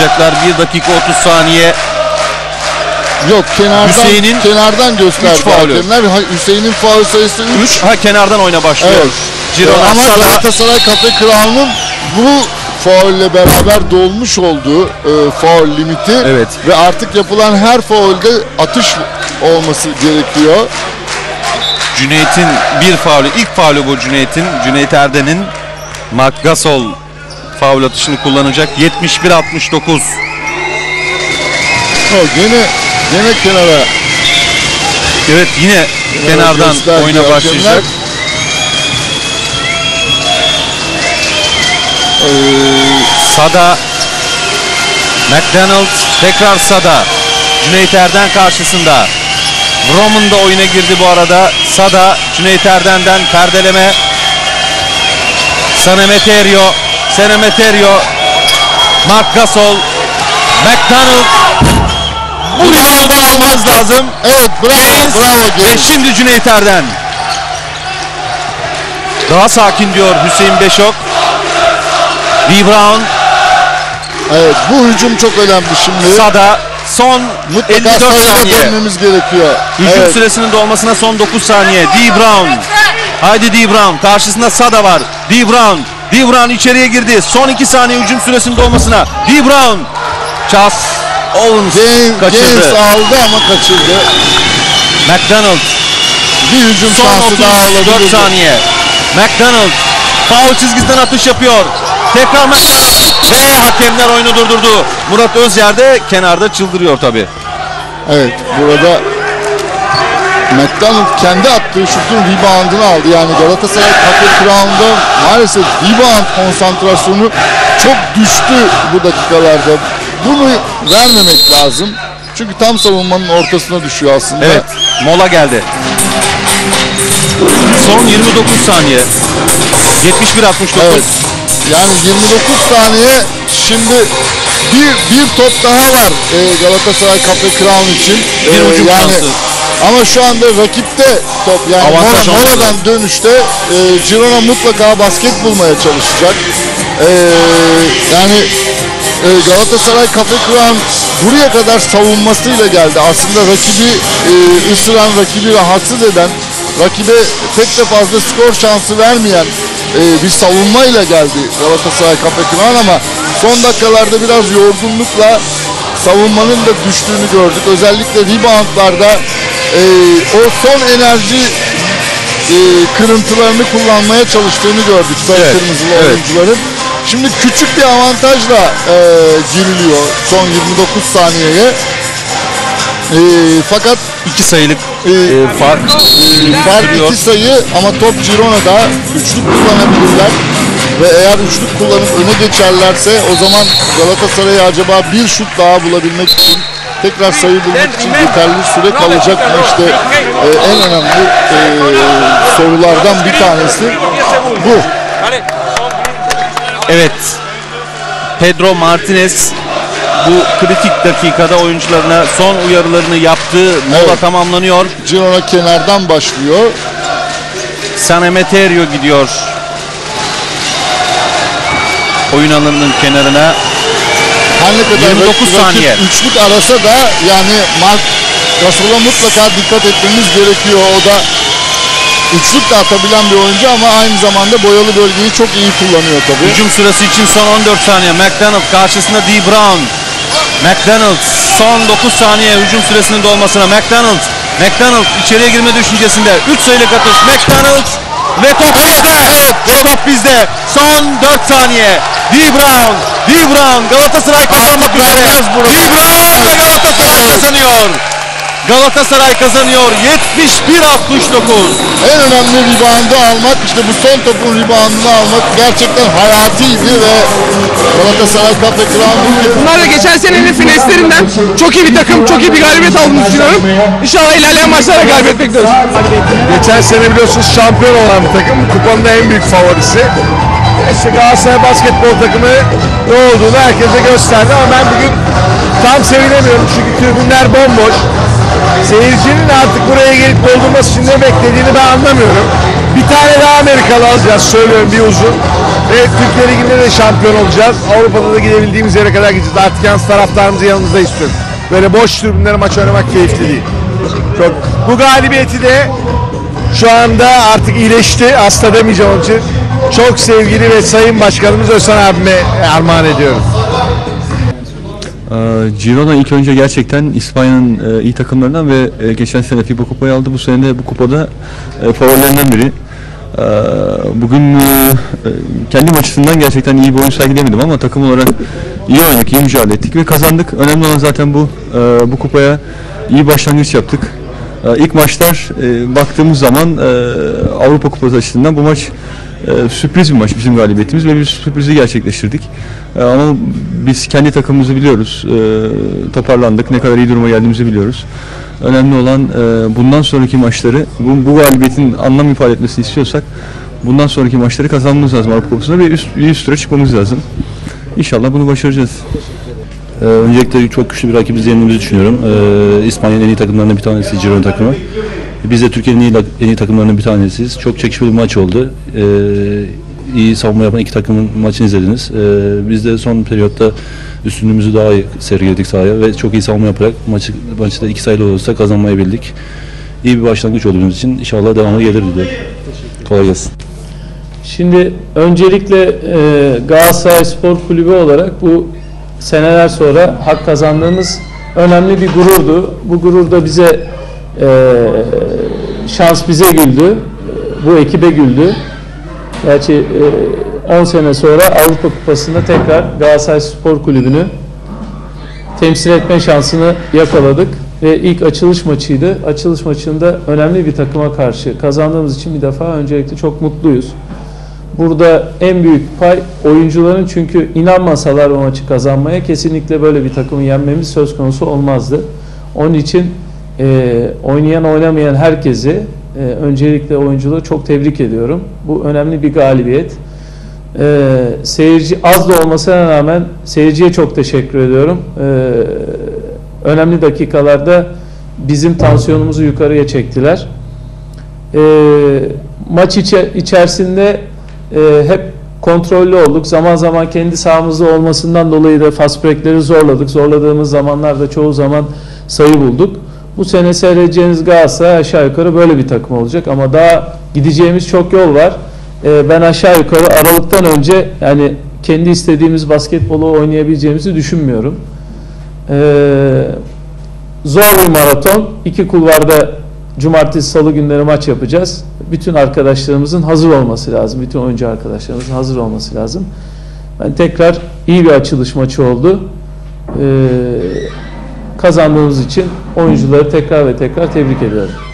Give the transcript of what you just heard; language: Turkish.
kullanacaklar. 1 dakika 30 saniye. Yok kenardan Hüseyin'in kenardan gösterdi hakemler. Ha, Hüseyin'in faul sayısı 3. 3 ha kenardan oyuna başlıyor. Evet. Girona Ama Sada Galatasaray Kafe Crown'un bu faulle beraber dolmuş olduğu e, faul limiti Evet. ve artık yapılan her faulde atış olması gerekiyor. Cüneyt'in bir faulü. ilk faulü bu Cüneyt'in. Cüneyt Erden'in Mark Gasol faul atışını kullanacak. 71-69. O gene gene kenara. Evet yine kenardan gösterdi oyuna başlayacak. Sada McDonald tekrar Sada. Cüneyt Erden karşısında. Roman da oyuna girdi bu arada. Sada Cüneyt Erden'den perdeleme. Sanemeterio Sanemeterio Mark Gasol McDonald bu reboundu almaz lazım Evet bravo bravo ve şimdi Cüneyt Erden daha sakin diyor Hüseyin Beşok D. Brown Evet bu hücum çok önemli şimdi. Sada son Mutlaka 54 sayıda saniye. dönmemiz gerekiyor. Hücum Evet. süresinin dolmasına son 9 saniye. D. Brown. Haydi D. Brown. Karşısında Sada var. D. Brown. D. Brown içeriye girdi. Son 2 saniye hücum süresinin dolmasına. D. Brown. Charles Owens James, kaçırdı. James aldı ama kaçırdı. McDonald. Bir hücum Son şansı daha 34 alabilirdi. saniye. McDonald. Foul çizgisinden atış yapıyor. Tekrar McDonald. Ve hakemler oyunu durdurdu. Murat Özyer de kenarda çıldırıyor tabii. Evet burada McDonald kendi attığı şutun reboundını aldı. Yani Galatasaray Cafe Crown'da maalesef rebound konsantrasyonu çok düştü bu dakikalarda. Bunu vermemek lazım. Çünkü tam savunmanın ortasına düşüyor aslında. Evet, mola geldi. Son 29 saniye. 71-69. Evet. Yani 29 saniye şimdi bir bir top daha var e, Galatasaray Cafe Crown için. E, Bir hücum yani şansı. Ama şu anda rakipte top yani Avantaj olmalı. moladan dönüşte e, Girona mutlaka basket bulmaya çalışacak. E, yani e, Galatasaray Cafe Crown buraya kadar savunmasıyla geldi. Aslında rakibi e, ısıran, rakibi rahatsız eden, rakibe pek de fazla skor şansı vermeyen e, bir savunmayla geldi Galatasaray Cafe Crown ama son dakikalarda biraz yorgunlukla savunmanın da düştüğünü gördük. Özellikle reboundlarda e, o son enerji e, kırıntılarını kullanmaya çalıştığını gördük sarı Evet, kırmızılı evet. oyuncuların. Şimdi küçük bir avantajla e, giriliyor son 29 saniyeye. E, fakat 2 sayılık e, e, fark. e, fark iki sayı ama top Girona'da üçlük kullanabilirler. Ve eğer üçlük kullanıp öne geçerlerse o zaman Galatasaray'a acaba bir şut daha bulabilmek için tekrar sayı bulmak için yeterli süre kalacak mı? İşte e, en önemli e, sorulardan bir tanesi bu. Evet. Pedro Martinez bu kritik dakikada oyuncularına son uyarılarını yaptığı mola Evet. tamamlanıyor. Girona kenardan başlıyor. San Emeterio gidiyor. Oyun alanının kenarına. Her ne kadar 29 rakip saniye. üçlük arasa da yani Mark Gasol'a mutlaka dikkat etmemiz gerekiyor. O da üçlük de atabilen bir oyuncu ama aynı zamanda boyalı bölgeyi çok iyi kullanıyor tabii. Hücum sırası için son 14 saniye. McDonald karşısında D. Brown. McDonald son 9 saniye hücum süresinin dolmasına. McDonald. McDonald içeriye girme düşüncesinde. 3 sayılık atış. McDonald ve top bizde. Ve top bizde. Son 4 saniye. D. Brown. D. Brown Galatasaray kazanmak üzere. D. Brown ve Galatasaray kazanıyor. Galatasaray kazanıyor. 71-69. En önemli reboundu almak işte bu son topun reboundunu almak gerçekten hayatiydi ve Galatasaray Cafe Crown'un Bunlar da geçen senenin finestlerinden çok iyi bir takım, çok iyi bir galibiyet aldığını düşünüyorum. İnşallah ilerleyen maçlarda galibiyet bekliyoruz. Geçen sene biliyorsunuz şampiyon olan bir takım. Kupanın da en büyük favorisi. İşte Galatasaray basketbol takımı ne olduğunu herkese gösterdi ama ben bugün tam sevinemiyorum çünkü tribünler bomboş. Seyircinin artık buraya gelip doldurması için ne beklediğini ben anlamıyorum. Bir tane daha Amerikalı alacağız söylüyorum bir uzun. Ve Türkiye Ligi'nde de şampiyon olacağız. Avrupa'da da gidebildiğimiz yere kadar gideceğiz. Artık yalnız taraftarımızı yanımızda istiyoruz. Böyle boş tribünlere maç oynamak keyifli değil. Çok. Bu galibiyeti de şu anda artık iyileşti. Hasta demeyeceğim onun için. Çok sevgili ve sayın başkanımız Özhan abime armağan ediyorum. Ee, Girona ilk önce gerçekten İspanya'nın e, iyi takımlarından ve e, geçen sene FIBA kupayı aldı. Bu sene de bu kupada e, favorilerinden biri. Ee, Bugün kendim açısından gerçekten iyi bir oyun sergilemedim ama takım olarak iyi oynadık, iyi mücadele ettik ve kazandık. Önemli olan zaten bu bu kupaya iyi başlangıç yaptık. E, İlk maçlar baktığımız zaman Avrupa Kupası açısından bu maç e, sürpriz bir maç bizim galibiyetimiz ve biz sürprizi gerçekleştirdik. E, ama biz kendi takımımızı biliyoruz. E, toparlandık. Ne kadar iyi duruma geldiğimizi biliyoruz. Önemli olan e, bundan sonraki maçları bu, bu galibiyetin anlam ifade etmesini istiyorsak bundan sonraki maçları kazanmamız lazım Avrupa Kupası'nda ve üst, bir üst tura çıkmamız lazım. İnşallah bunu başaracağız. Ee, öncelikle çok güçlü bir rakibimizi yendiğimizi düşünüyorum. Ee, İspanya'nın en iyi takımlarından bir tanesi Girona takımı. Biz de Türkiye'nin en iyi, en iyi takımlarından bir tanesiyiz. Çok çekişmeli bir maç oldu. Ee, iyi savunma yapan iki takımın maçını izlediniz. Ee, biz de son periyotta üstünlüğümüzü daha iyi sergiledik sahaya ve çok iyi savunma yaparak maçı, maçı da iki sayılı olursa kazanmayı bildik. İyi bir başlangıç oldu bizim için. İnşallah devamı gelir diyorum. Kolay gelsin. Şimdi öncelikle e, Galatasaray Spor Kulübü olarak bu seneler sonra hak kazandığımız önemli bir gururdu. Bu gurur da bize e, şans bize güldü. Bu ekibe güldü. Gerçi e, 10 sene sonra Avrupa Kupası'nda tekrar Galatasaray Spor Kulübü'nü temsil etme şansını yakaladık ve ilk açılış maçıydı. Açılış maçında önemli bir takıma karşı kazandığımız için bir defa öncelikle çok mutluyuz. Burada en büyük pay oyuncuların çünkü inanmasalar o maçı kazanmaya kesinlikle böyle bir takımı yenmemiz söz konusu olmazdı. Onun için e, oynayan oynamayan herkesi e, öncelikle oyuncuları çok tebrik ediyorum. Bu önemli bir galibiyet. E, seyirci az da olmasına rağmen seyirciye çok teşekkür ediyorum. E, önemli dakikalarda bizim tansiyonumuzu yukarıya çektiler. E, maç içe, içerisinde e, hep kontrollü olduk. Zaman zaman kendi sahamızda olmasından dolayı da fast breakleri zorladık. Zorladığımız zamanlarda çoğu zaman sayı bulduk. Bu sene seyredeceğiniz Galatasaray aşağı yukarı böyle bir takım olacak ama daha gideceğimiz çok yol var. E, ben aşağı yukarı Aralık'tan önce yani kendi istediğimiz basketbolu oynayabileceğimizi düşünmüyorum. E, zor bir maraton. İki kulvarda cumartesi salı günleri maç yapacağız. Bütün arkadaşlarımızın hazır olması lazım. Bütün oyuncu arkadaşlarımızın hazır olması lazım. Ben tekrar iyi bir açılış maçı oldu. Ee, kazandığımız için oyuncuları tekrar ve tekrar tebrik ediyorum.